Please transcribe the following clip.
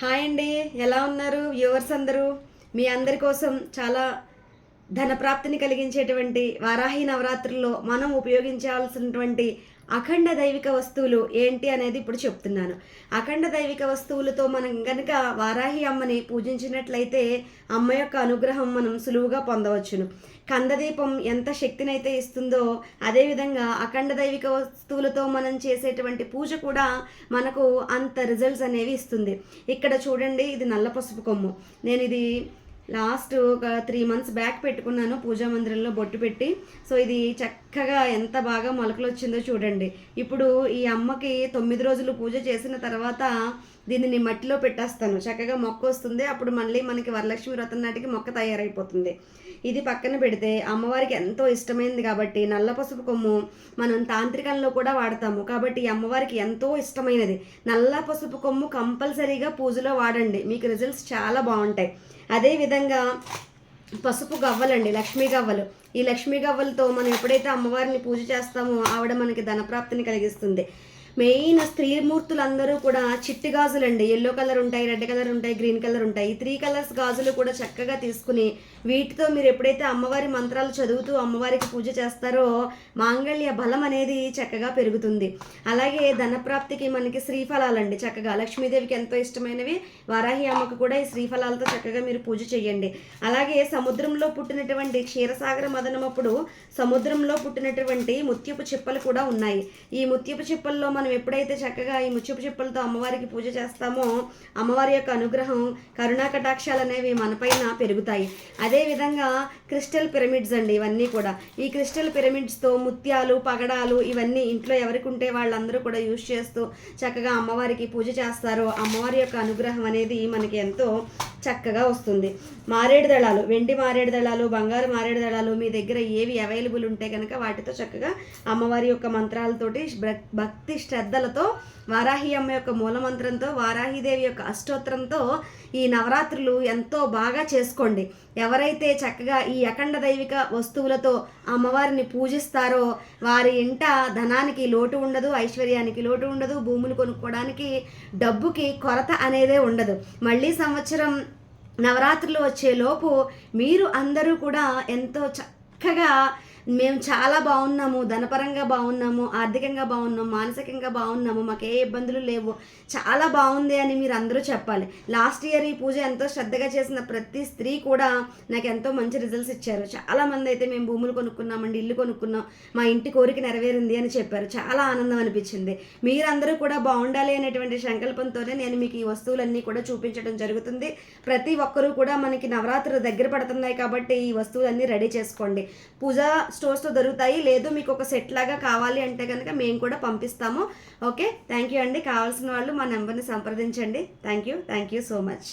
Hi అండి ఎలా ఉన్నారు? వ్యూవర్స్ అందరూ? మీ అందరి కోసం చాలా ధన ప్రాప్తిని కలిగించేటువంటి వారాహి నవరాత్రుల్లో మనం ఉపయోగించాల్సినటువంటి అఖండ దైవిక వస్తువులు ఏంటి అనేది ఇప్పుడు చెప్తున్నాను. అఖండ దైవిక వస్తువులతో మనం గనుక వారాహి అమ్మని పూజించినట్లయితే అమ్మ యొక్క అనుగ్రహం మనం సులువుగా పొందవచ్చును. కందదీపం ఎంత శక్తినైతే ఇస్తుందో అదేవిధంగా అఖండ దైవిక వస్తువులతో మనం చేసేటువంటి పూజ కూడా మనకు అంత రిజల్ట్స్ అనేవి ఇస్తుంది. ఇక్కడ చూడండి ఇది నల్ల పసుపు కొమ్ము. నేను ఇది లాస్ట్ ఒక త్రీ మంత్స్ బ్యాక్ పెట్టుకున్నాను పూజా మందిరంలో బొట్టు పెట్టి. సో ఇది చక్కగా ఎంత బాగా మొలకలు వచ్చిందో చూడండి. ఇప్పుడు ఈ అమ్మకి తొమ్మిది రోజులు పూజ చేసిన తర్వాత దీనిని మట్టిలో పెట్టేస్తాను. చక్కగా మొక్క వస్తుంది. అప్పుడు మళ్ళీ మనకి వరలక్ష్మి వ్రతం నాటికి మొక్క తయారైపోతుంది. ఇది పక్కన పెడితే అమ్మవారికి ఎంతో ఇష్టమైంది కాబట్టి నల్ల పసుపు కొమ్ము మనం తాంత్రికంలో కూడా వాడతాము. కాబట్టి ఈ అమ్మవారికి ఎంతో ఇష్టమైనది. నల్ల పసుపు కొమ్ము కంపల్సరీగా పూజలో వాడండి. మీకు రిజల్ట్స్ చాలా బాగుంటాయి. అదేవిధంగా పసుపు గవ్వలండి లక్ష్మీ గవ్వలు. ఈ లక్ష్మీ గవ్వలతో మనం ఎప్పుడైతే అమ్మవారిని పూజ చేస్తామో ఆవిడ మనకి ధనప్రాప్తిని కలిగిస్తుంది. మెయిన్ స్త్రీమూర్తులందరూ కూడా చిట్టి గాజులండి. ఎల్లో కలర్ ఉంటాయి రెడ్ కలర్ ఉంటాయి గ్రీన్ కలర్ ఉంటాయి. ఈ త్రీ కలర్స్ గాజులు కూడా చక్కగా తీసుకుని వీటితో మీరు ఎప్పుడైతే అమ్మవారి మంత్రాలు చదువుతూ అమ్మవారికి పూజ చేస్తారో మాంగళ్య బలం అనేది చక్కగా పెరుగుతుంది. అలాగే ధనప్రాప్తికి మనకి శ్రీఫలాలండి చక్కగా. లక్ష్మీదేవికి ఎంతో ఇష్టమైనవి వారాహి అమ్మకు కూడా ఈ శ్రీఫలాలతో చక్కగా మీరు పూజ చేయండి అలాగే సముద్రంలో పుట్టినటువంటి క్షీరసాగర మదనమప్పుడు సముద్రంలో పుట్టినటువంటి ముత్యపు చిప్పలు కూడా ఉన్నాయి. ఈ ముత్యపు చిప్పల్లో మనం మనం ఎప్పుడైతే చక్కగా ఈ ముచ్చుపు చెప్పులతో అమ్మవారికి పూజ చేస్తామో అమ్మవారి యొక్క అనుగ్రహం కరుణా కటాక్షాలు అనేవి మనపైన పెరుగుతాయి. అదేవిధంగా క్రిస్టల్ పిరమిడ్స్ అండి ఇవన్నీ కూడా. ఈ క్రిస్టల్ పిరమిడ్స్తో ముత్యాలు పగడాలు ఇవన్నీ ఇంట్లో ఎవరికి ఉంటే వాళ్ళందరూ కూడా యూజ్ చేస్తూ చక్కగా అమ్మవారికి పూజ చేస్తారో. అమ్మవారి యొక్క అనుగ్రహం అనేది మనకి ఎంతో చక్కగా వస్తుంది. మారేడు దళాలు వెండి మారేడు దళాలు బంగారు మారేడు దళాలు మీ దగ్గర ఏవి అవైలబుల్ ఉంటే కనుక వాటితో చక్కగా అమ్మవారి యొక్క మంత్రాలతోటి భక్తి శ్రద్ధలతో వారాహి అమ్మ యొక్క మూలమంత్రంతో వారాహిదేవి యొక్క అష్టోత్తరంతో ఈ నవరాత్రులు ఎంతో బాగా చేసుకోండి. ఎవరైతే చక్కగా ఈ అఖండ దైవిక వస్తువులతో అమ్మవారిని పూజిస్తారో వారి ఇంట ధనానికి లోటు ఉండదు ఐశ్వర్యానికి లోటు ఉండదు భూములు కొనుక్కోవడానికి డబ్బుకి కొరత అనేదే ఉండదు. మళ్ళీ సంవత్సరం నవరాత్రులు వచ్చేలోపు మీరు అందరూ కూడా ఎంతో చక్కగా మేము చాలా బాగున్నాము ధనపరంగా బాగున్నాము ఆర్థికంగా బాగున్నాము మానసికంగా బాగున్నాము మాకు ఏ ఇబ్బందులు లేవు. చాలా బాగుంది అని మీరు అందరూ చెప్పాలి. లాస్ట్ ఇయర్ ఈ పూజ ఎంతో శ్రద్ధగా చేసిన ప్రతి స్త్రీ కూడా నాకు ఎంతో మంచి రిజల్ట్స్ ఇచ్చారు. చాలామంది అయితే మేము భూములు కొనుక్కున్నామండి ఇల్లు కొనుక్కున్నాం మా ఇంటి కోరిక నెరవేరింది అని చెప్పారు. చాలా ఆనందం అనిపించింది. మీరందరూ కూడా బాగుండాలి అనేటువంటి సంకల్పంతోనే నేను మీకు ఈ వస్తువులన్నీ కూడా చూపించడం జరుగుతుంది. ప్రతి ఒక్కరూ కూడా మనకి నవరాత్రులు దగ్గర పడుతున్నాయి కాబట్టి ఈ వస్తువులన్నీ రెడీ చేసుకోండి. పూజ స్టోర్స్తో దొరుకుతాయి. లేదు మీకు ఒక సెట్ లాగా కావాలి అంటే కనుక మేము కూడా పంపిస్తాము. ఓకే? థ్యాంక్ యూ అండి. కావాల్సిన వాళ్ళు మా నెంబర్ని సంప్రదించండి. Thank you thank you so much.